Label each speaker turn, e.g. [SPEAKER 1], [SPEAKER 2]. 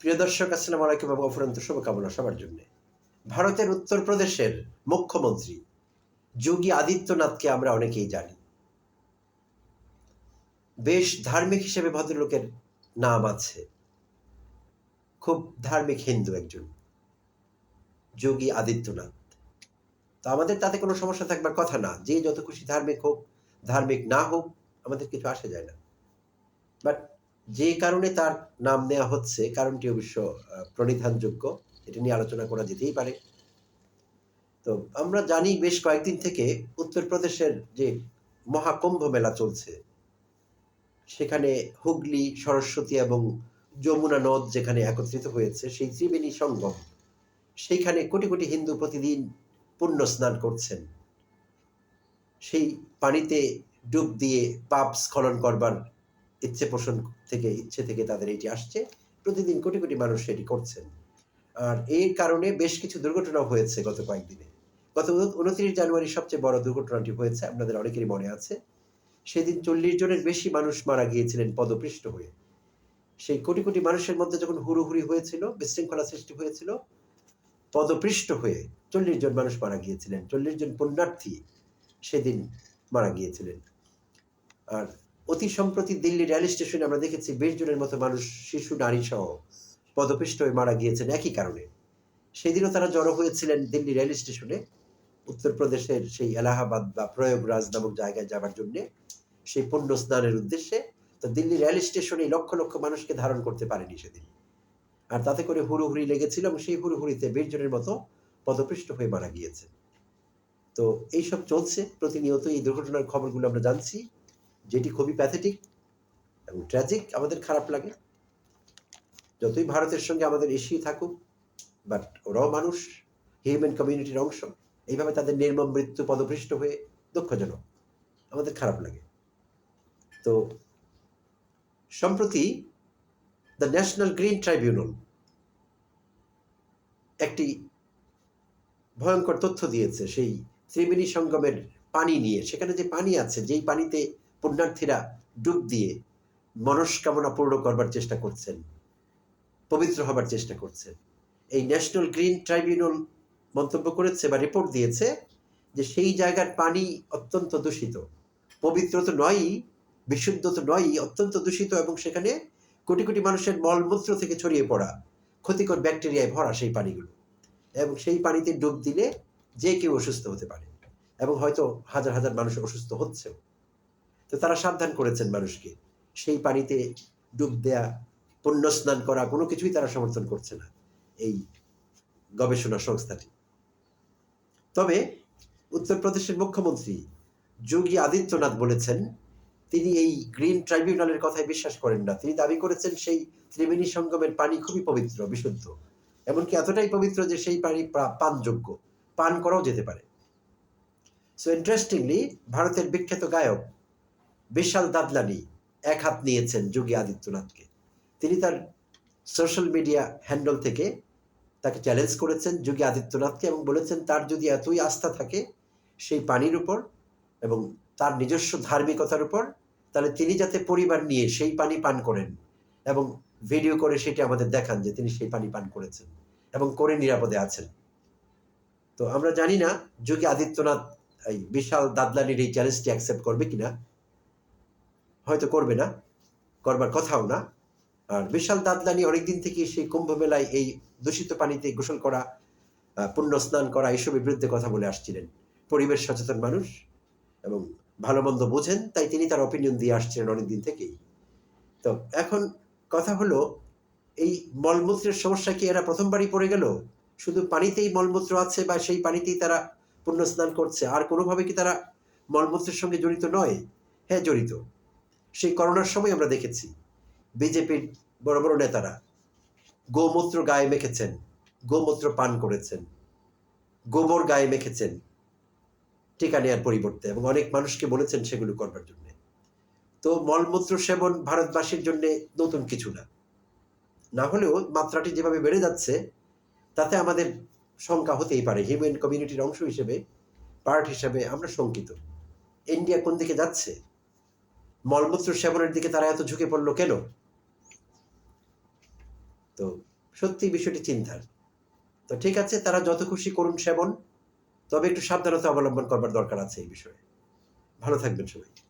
[SPEAKER 1] প্রিয় দর্শক, আসসালামু আলাইকুম এবং অফুরন্ত শুভকামনা সবার জন্য। ভারতের উত্তরপ্রদেশের মুখ্যমন্ত্রী যোগী আদিত্যনাথকে আমরা অনেকেই জানি। বেশ ধার্মিক হিসেবে ভদ্রলোকের নাম আছে। খুব ধার্মিক হিন্দু একজন যোগী আদিত্যনাথ। তো আমাদের তাতে কোনো সমস্যা থাকবার কথা না। যে যত খুশি ধার্মিক হোক, ধার্মিক না হোক, আমাদের কিছু আসে যায় না। বাট যে কারণে তার নাম নেওয়া হচ্ছে, কারণটি অবশ্য প্রণিধানযোগ্য। এটা নিয়ে আলোচনা করা যেতেই পারে। তো আমরা জানি বেশ কয়েকদিন থেকে উত্তরপ্রদেশের যে মহাকুম্ভ মেলা চলছে, সেখানে হুগলি, সরস্বতী এবং যমুনা নদ যেখানে একত্রিত হয়েছে, সেই ত্রিবেণী সঙ্গম, সেইখানে কোটি কোটি হিন্দু প্রতিদিন পুণ্য স্নান করছেন। সেই পানিতে ডুব দিয়ে পাপ স্খলন করবার ইচ্ছে পোষণ থেকে, ইচ্ছে থেকে তাদের এটি আসছে। প্রতিদিন কোটি কোটি মানুষ এটি করছেন। আর এর কারণে বেশ কিছু দুর্ঘটনাও হয়েছে গত কয়েকদিনে। গত উনত্রিশ জানুয়ারি সবচেয়ে বড় দুর্ঘটনাটি হয়েছে, আপনাদের অনেকেরই মনে আছে। সেদিন চল্লিশ জনের বেশি মানুষ মারা গিয়েছিলেন পদপৃষ্ট হয়ে। সেই কোটি কোটি মানুষের মধ্যে যখন হুড়োহুড়ি হয়েছিল, বিশৃঙ্খলা সৃষ্টি হয়েছিল পদপৃষ্ট হয়ে চল্লিশ জন মানুষ মারা গিয়েছিলেন। চল্লিশ জন পুণ্যার্থী সেদিন মারা গিয়েছিলেন। আর অতি সম্প্রতি দিল্লি রেল স্টেশনে আমরা দেখেছি বিশ জনের মতো মানুষ, শিশু, নারী সহ পদপিষ্ট হয়ে মারা গিয়েছেন একই কারণে। সেদিনও তারা জড়ো হয়েছিলেন দিল্লি রেল স্টেশনে, উত্তরপ্রদেশের সেই এলাহাবাদ বা প্রয়োগরাজ নামক জায়গায় যাবার জন্যে সেই পুণ্য স্নানের উদ্দেশ্যে। তো দিল্লি রেল স্টেশনে লক্ষ লক্ষ মানুষকে ধারণ করতে পারেনি সেদিন। আর তাতে করে হুড়ুহুড়ি লেগেছিল এবং সেই হুড়ুহুড়িতে বিশ জনের মতো পদপৃষ্ট হয়ে মারা গিয়েছে তো এইসব চলছে প্রতিনিয়ত এই দুর্ঘটনার খবরগুলো আমরা জানছি। যেটি খুবই প্যাথেটিক এবং ট্র্যাজিক আমাদের খারাপ লাগে। যতই ভারতের সঙ্গে আমাদের ইস্যু থাকুক বাট ওরাও মানুষ হিউম্যান কমিউনিটির অংশ, এইভাবে তাদের নির্মম মৃত্যু পদপৃষ্ট হয়ে দুঃখজনক, আমাদের খারাপ লাগে। তো সম্প্রতি দ্য ন্যাশনাল গ্রিন ট্রাইব্যুনাল একটি ভয়ঙ্কর তথ্য দিয়েছে, সেই ত্রিবেণী সঙ্গমের পানি নিয়ে। সেখানে যে পানি আছে, যেই পানিতে পুণ্যার্থীরা ডুব দিয়ে মনস্কামনা পূর্ণ করবার চেষ্টা করছেন, পবিত্র হবার চেষ্টা করছেন। এই ন্যাশনাল গ্রিন ট্রাইব্যুনাল মন্তব্য করেছে বা রিপোর্ট দিয়েছে যে সেই জায়গার পানি অত্যন্ত দূষিত। পবিত্র তো নয়ই বিশুদ্ধ তো নয়ই, অত্যন্ত দূষিত এবং সেখানে কোটি কোটি মানুষের মলমূত্র থেকে ছড়িয়ে পড়া ক্ষতিকর ব্যাকটেরিয়ায় ভরা সেই পানিগুলো। এবং সেই পানিতে ডুব দিলে যে কেউ অসুস্থ হতে পারে এবং হয়তো হাজার হাজার মানুষ অসুস্থ হচ্ছেও। তো তারা সাবধান করেছেন মানুষকে। সেই পানিতে ডুব দেয়া, পুণ্য স্নান করা, কোনো কিছুই তারা সমর্থন করছে না এই গবেষণা সংস্থাটি। তবে উত্তরপ্রদেশের মুখ্যমন্ত্রী যোগী আদিত্যনাথ বলেছেন, তিনি এই গ্রিন ট্রাইব্যুনালের কথায় বিশ্বাস করেন না। তিনি দাবি করেছেন সেই ত্রিবেণী সঙ্গমের পানি খুবই পবিত্র, বিশুদ্ধ। এমনকি এতটাই পবিত্র যে সেই পানি পানযোগ্য। পান করাও যেতে পারে। সো ইন্টারেস্টিংলি ভারতের বিখ্যাত গায়ক বিশাল দাদলানি এক হাত নিয়েছেন যোগী আদিত্যনাথকে। তিনি তার সোশ্যাল মিডিয়া হ্যান্ডল থেকে তাকে চ্যালেঞ্জ করেছেন যোগী আদিত্যনাথকে এবং বলেছেন, তার যদি এতই আস্থা থাকে সেই পানির উপর এবং তার নিজস্ব ধার্মিকতার উপর, তাহলে তিনি যাতে পরিবার নিয়ে সেই পানি পান করেন এবং ভিডিও করে সেটি আমাদের দেখান যে তিনি সেই পানি পান করেছেন এবং করে নিরাপদে আছেন। তো আমরা জানি না যোগী আদিত্যনাথ এই বিশাল দাদলানির এই চ্যালেঞ্জটি অ্যাকসেপ্ট করবে কিনা। হয়তো করবে না, করবার কথাও না। আর বিশাল দাদলানি অনেকদিন থেকে সেই কুম্ভ মেলায় এই দূষিত পানিতে গোসল করা পুণ্য স্নান করা এইসবের বিরুদ্ধে কথা বলে আসছিলেন। পরিবেশ সচেতন মানুষ এবং ভালো মন্দ বোঝেন, তাই তিনি তার অপিনিয়ন দিয়ে আসছিলেন অনেকদিন থেকেই। তো এখন কথা হলো, এই মলমূত্রের সমস্যা কি এরা প্রথমবারই পড়ে গেল? শুধু পানিতেই মলমূত্র আছে বা সেই পানিতেই তারা পুণ্য স্নান করছে? আর কোনোভাবে কি তারা মলমূত্রের সঙ্গে জড়িত নয়? হ্যাঁ জড়িত। সেই করোনার সময় আমরা দেখেছি, বিজেপির বড় বড় নেতারা গোমূত্র গায়ে মেখেছেন, গোমূত্র পান করেছেন, গোবর গায়ে মেখেছেন টিকা নেওয়ার পরিবর্তে এবং অনেক মানুষকে বলেছেন সেগুলো করবার জন্য। তো মলমূত্র সেবন ভারতবাসীর জন্য নতুন কিছু না। না হলেও মাত্রাটি যেভাবে বেড়ে যাচ্ছে, তাতে আমাদের শঙ্কা হতেই পারে। হিউম্যান কমিউনিটির অংশ হিসেবে, পার্ট হিসেবে আমরা শঙ্কিত। ইন্ডিয়া কোন দিকে যাচ্ছে? মলমূত্র সেবনের দিকে তারা এত ঝুঁকে পড়ল কেন? তো সত্যি বিষয়টি চিন্তার। তো ঠিক আছে, তারা যত খুশি করুন সেবন, তবে একটু সাবধানতা অবলম্বন করবার দরকার আছে এই বিষয়ে। ভালো থাকবেন সবাই।